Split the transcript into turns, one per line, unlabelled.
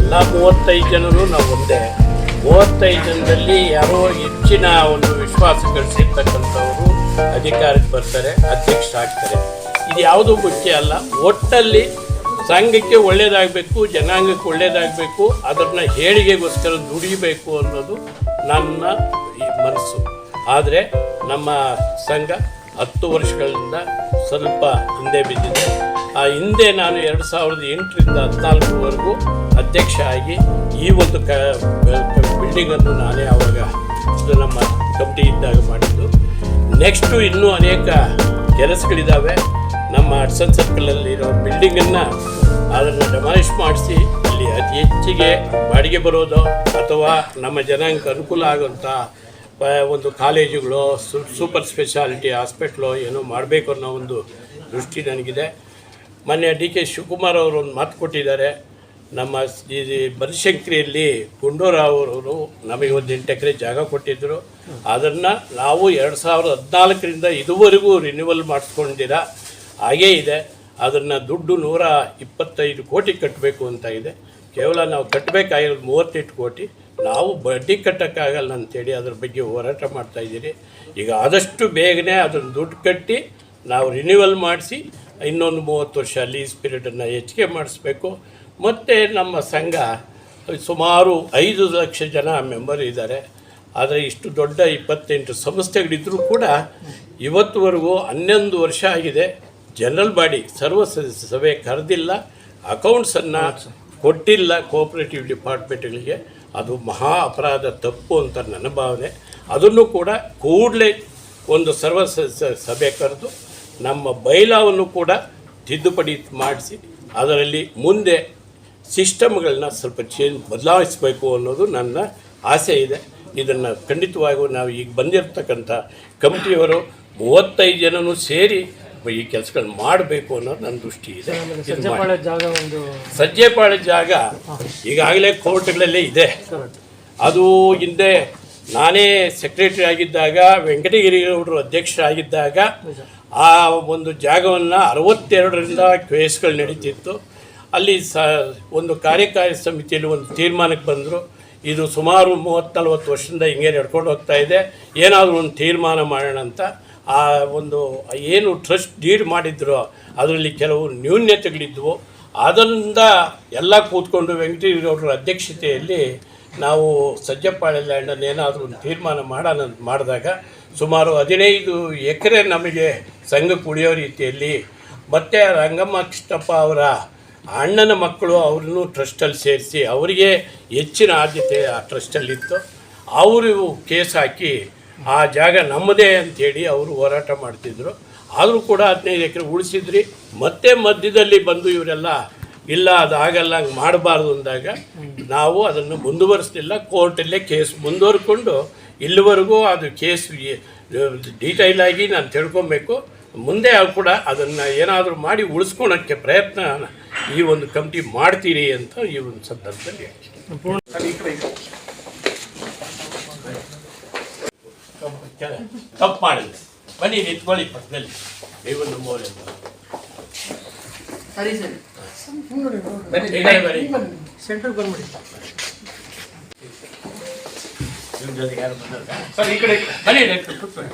ಎಲ್ಲ ಮೂವತ್ತೈದು ಜನರು ನಾವು ಒಂದೇ ಮೂವತ್ತೈದು ಜನರಲ್ಲಿ ಯಾರೋ ಹೆಚ್ಚಿನ ಒಂದು ವಿಶ್ವಾಸ ಗಳಿಸಿರ್ತಕ್ಕಂಥವರು ಅಧಿಕಾರಕ್ಕೆ ಬರ್ತಾರೆ, ಅಧ್ಯಕ್ಷರಾಗ್ತಾರೆ. ಇದು ಯಾವುದೂ ಮುಖ್ಯ ಅಲ್ಲ, ಒಟ್ಟಲ್ಲಿ ಸಂಘಕ್ಕೆ ಒಳ್ಳೇದಾಗಬೇಕು, ಜನಾಂಗಕ್ಕೆ ಒಳ್ಳೇದಾಗಬೇಕು, ಅದನ್ನು ಹೇಳಿಗೆಗೋಸ್ಕರ ದುಡಿಬೇಕು ಅನ್ನೋದು ನನ್ನ ಈ ಮನಸ್ಸು. ಆದರೆ ನಮ್ಮ ಸಂಘ ಹತ್ತು ವರ್ಷಗಳಿಂದ ಸ್ವಲ್ಪ ಹಿಂದೆ ಬಿದ್ದಿದೆ. ಆ ಹಿಂದೆ ನಾನು ಎರಡು ಸಾವಿರದ ಎಂಟರಿಂದ ಹದಿನಾಲ್ಕರವರೆಗೂ ಅಧ್ಯಕ್ಷ ಆಗಿ ಈ ಒಂದು ಕ ಬಿಲ್ಡಿಂಗನ್ನು ನಾನೇ ಆವಾಗ ನಮ್ಮ ಕಮಿಟಿ ಇದ್ದಾಗ ಮಾಡಿದ್ದು. ನೆಕ್ಸ್ಟು ಇನ್ನೂ ಅನೇಕ ಕೆಲಸಗಳಿದ್ದಾವೆ ನಮ್ಮ ಸರ್ಕಲಲ್ಲಿರೋ ಬಿಲ್ಡಿಂಗನ್ನು ಅದನ್ನು ಡೆಮಾಲಿಷ್ ಮಾಡಿಸಿ, ಅಲ್ಲಿ ಅತಿ ಹೆಚ್ಚಿಗೆ ಬಾಡಿಗೆ ಬರೋದು ಅಥವಾ ನಮ್ಮ ಜನಾಂಗಕ್ಕೆ ಅನುಕೂಲ ಆಗುವಂಥ ಒಂದು ಕಾಲೇಜುಗಳು ಸೂಪರ್ ಸ್ಪೆಷಾಲಿಟಿ ಹಾಸ್ಪಿಟ್ಲು ಏನೋ ಮಾಡಬೇಕು ಅನ್ನೋ ಒಂದು ದೃಷ್ಟಿ ನನಗಿದೆ. ಮೊನ್ನೆ ಡಿ ಕೆ ಶಿವಕುಮಾರ್ ಅವರು ಒಂದು ಮಾತು ಕೊಟ್ಟಿದ್ದಾರೆ. ನಮ್ಮ ಈ ಬನಶಂಕರಿಯಲ್ಲಿ ಗುಂಡೂರಾವ್ ಅವರು ನಮಗೆ ಒಂದು ಎಂಟು ಎಕರೆ ಜಾಗ ಕೊಟ್ಟಿದ್ದರು ಅದನ್ನು ನಾವು ಎರಡು ಸಾವಿರದ ಹದಿನಾಲ್ಕರಿಂದ ಇದುವರೆಗೂ ರಿನ್ಯೂವಲ್ ಮಾಡಿಸ್ಕೊಂಡಿರ ಹಾಗೇ ಇದೆ. ಅದನ್ನು ದುಡ್ಡು ನೂರ ಇಪ್ಪತ್ತೈದು ಕೋಟಿ ಕಟ್ಟಬೇಕು ಅಂತ ಇದೆ. ಕೇವಲ ನಾವು ಕಟ್ಟಬೇಕಾಗಿರೋದು ಮೂವತ್ತೆಂಟು ಕೋಟಿ. ನಾವು ಬಡ್ಡಿ ಕಟ್ಟೋಕ್ಕಾಗಲ್ಲ ಅಂತೇಳಿ ಅದ್ರ ಬಗ್ಗೆ ಹೋರಾಟ ಮಾಡ್ತಾಯಿದ್ದೀರಿ ಈಗ ಆದಷ್ಟು ಬೇಗನೆ ಅದನ್ನು ದುಡ್ಡು ಕಟ್ಟಿ ನಾವು ರಿನ್ಯೂವಲ್ ಮಾಡಿಸಿ ಇನ್ನೊಂದು ಮೂವತ್ತು ವರ್ಷ ಲೀಸ್ ಪೀರಿಯಡನ್ನು ಹೆಚ್ಚಿಗೆ ಮಾಡಿಸ್ಬೇಕು. ಮತ್ತು ನಮ್ಮ ಸಂಘ ಸುಮಾರು ಐದು ಲಕ್ಷ ಜನ ಮೆಂಬರ್ ಇದ್ದಾರೆ. ಆದರೆ ಇಷ್ಟು ದೊಡ್ಡ ಇಪ್ಪತ್ತೆಂಟು ಸಂಸ್ಥೆಗಳಿದ್ದರೂ ಕೂಡ ಇವತ್ತುವರೆಗೂ ಹನ್ನೊಂದು ವರ್ಷ ಆಗಿದೆ. ಜನರಲ್ ಬಾಡಿ ಸರ್ವ ಸದಸ್ಯ ಸಭೆ ಕರೆದಿಲ್ಲ ಅಕೌಂಟ್ಸನ್ನು ಕೊಟ್ಟಿಲ್ಲ ಕೋಆಪರೇಟಿವ್ ಡಿಪಾರ್ಟ್ಮೆಂಟ್ಗಳಿಗೆ ಅದು ಮಹಾ ಅಪರಾಧ ತಪ್ಪು ಅಂತ ನನ್ನ ಭಾವನೆ. ಅದನ್ನು ಕೂಡ ಕೂಡಲೇ ಒಂದು ಸರ್ವ ಸದಸ್ಯ ಸಭೆ ಕರೆದು ನಮ್ಮ ಬೈಲಾವನ್ನು ಕೂಡ ತಿದ್ದುಪಡಿ ಮಾಡಿಸಿ ಅದರಲ್ಲಿ ಮುಂದೆ ಸಿಸ್ಟಮ್ಗಳನ್ನ ಸ್ವಲ್ಪ ಚೇಂಜ್ ಬದಲಾಯಿಸಬೇಕು ಅನ್ನೋದು ನನ್ನ ಆಸೆ ಇದೆ. ಇದನ್ನು ಖಂಡಿತವಾಗಿಯೂ ನಾವು ಈಗ ಬಂದಿರತಕ್ಕಂಥ ಕಮಿಟಿಯವರು ಮೂವತ್ತೈದು ಜನನೂ ಸೇರಿ ಈ ಕೆಲಸಗಳನ್ನ ಮಾಡಬೇಕು ಅನ್ನೋದು ನನ್ನ ದೃಷ್ಟಿ ಇದೆ.
ಸಜ್ಜೆಪಾಳ್ಯ ಜಾಗ
ಈಗಾಗಲೇ ಕೋರ್ಟ್ಗಳಲ್ಲೇ ಇದೆ. ಅದು ಹಿಂದೆ ನಾನೇ ಸೆಕ್ರೆಟರಿ ಆಗಿದ್ದಾಗ ವೆಂಕಟಗಿರಿ ವೆಂಕಟಗಿರಿಗೌಡರು ಅಧ್ಯಕ್ಷರಾಗಿದ್ದಾಗ ಆ ಒಂದು ಜಾಗವನ್ನು ಅರವತ್ತೆರಡರಿಂದ ಕೇಸ್ಗಳು ನಡೀತಿತ್ತು. ಅಲ್ಲಿ ಸ ಒಂದು ಕಾರ್ಯಕಾರಿ ಸಮಿತಿಯಲ್ಲಿ ಒಂದು ತೀರ್ಮಾನಕ್ಕೆ ಬಂದರು. ಇದು ಸುಮಾರು ಮೂವತ್ತು ನಲ್ವತ್ತು ವರ್ಷದಿಂದ ಹಿಂಗೆ ನಡ್ಕೊಂಡು ಹೋಗ್ತಾ ಇದೆ. ಏನಾದರೂ ಒಂದು ತೀರ್ಮಾನ ಮಾಡೋಣ ಅಂತ ಆ ಒಂದು ಏನು ಟ್ರಸ್ಟ್ ಡೀಡ್ ಮಾಡಿದ್ರು ಅದರಲ್ಲಿ ಕೆಲವು ನ್ಯೂನ್ಯತೆಗಳಿದ್ವು. ಅದರಿಂದ ಎಲ್ಲ ಕೂತ್ಕೊಂಡು ವೆಂಕಟೇಗೌಡರ ಅಧ್ಯಕ್ಷತೆಯಲ್ಲಿ ನಾವು ಸಜ್ಜಪ್ಪಾಳೆ ಲ್ಯಾಂಡನ್ನು ಏನಾದರೂ ಒಂದು ತೀರ್ಮಾನ ಮಾಡೋಣ ಮಾಡಿದಾಗ ಸುಮಾರು ಹದಿನೈದು ಎಕರೆ ನಮಗೆ ಸಂಘ ಕುಡಿಯೋ ರೀತಿಯಲ್ಲಿ ಮತ್ತು ರಂಗಮ್ಮ ಕೃಷ್ಣಪ್ಪ ಅವರ ಅಣ್ಣನ ಮಕ್ಕಳು ಅವ್ರನ್ನೂ ಟ್ರಸ್ಟಲ್ಲಿ ಸೇರಿಸಿ ಅವರಿಗೆ ಹೆಚ್ಚಿನ ಆದ್ಯತೆ ಆ ಟ್ರಸ್ಟಲ್ಲಿತ್ತು. ಅವರು ಕೇಸ್ ಹಾಕಿ ಆ ಜಾಗ ನಮ್ಮದೇ ಅಂಥೇಳಿ ಅವರು ಹೋರಾಟ ಮಾಡ್ತಿದ್ರು. ಆದರೂ ಕೂಡ ಹದಿನೈದು ಎಕರೆ ಉಳಿಸಿದ್ರಿ. ಮತ್ತೆ ಮಧ್ಯದಲ್ಲಿ ಬಂದು ಇವರೆಲ್ಲ, ಇಲ್ಲ, ಅದು ಆಗಲ್ಲ, ಹಂಗೆ ಮಾಡಬಾರ್ದು ಅಂದಾಗ ನಾವು ಅದನ್ನು ಮುಂದುವರಿಸಲಿಲ್ಲ. ಕೋರ್ಟಲ್ಲೇ ಕೇಸ್ ಮುಂದುವರ್ಕೊಂಡು ಇಲ್ಲಿವರೆಗೂ ಅದು ಕೇಸ್ ಡೀಟೈಲ್ ಆಗಿ ನಾನು ತಿಳ್ಕೊಬೇಕು. ಮುಂದೆ ಕೂಡ ಅದನ್ನು ಏನಾದರೂ ಮಾಡಿ ಉಳಿಸ್ಕೊಳಕ್ಕೆ ಪ್ರಯತ್ನ ಈ ಒಂದು ಕಮಿಟಿ ಮಾಡ್ತೀರಿ ಅಂತ ಈ ಒಂದು ಸಂದರ್ಭದಲ್ಲಿ ತಪ್ಪು ಮಾಡಿದೆ ಬನ್ನಿ ನಿಂತ್ಕೊಳ್ಳಿ ಪಕ್ಕದಲ್ಲಿ. ದೇವರ ಮೌಲ್ಯ
ಸರಿ ಸರಿ.
ಬನ್ನಿ ಕಡೆ ಬನ್ನಿ.
ಸೆಂಟ್ರಿಗೆ ಬಂದ್ಬಿಡಿ
ನಿಮ್ಮ ಜೊತೆಗೆ ಯಾರು ಬಂದಿಲ್ಲ? ಸರ್ ಈ ಕಡೆ ಬನ್ನಿ ಡಾಕ್ಟರ್ ಕೂತ್ಕೊಳ್ಳಿ.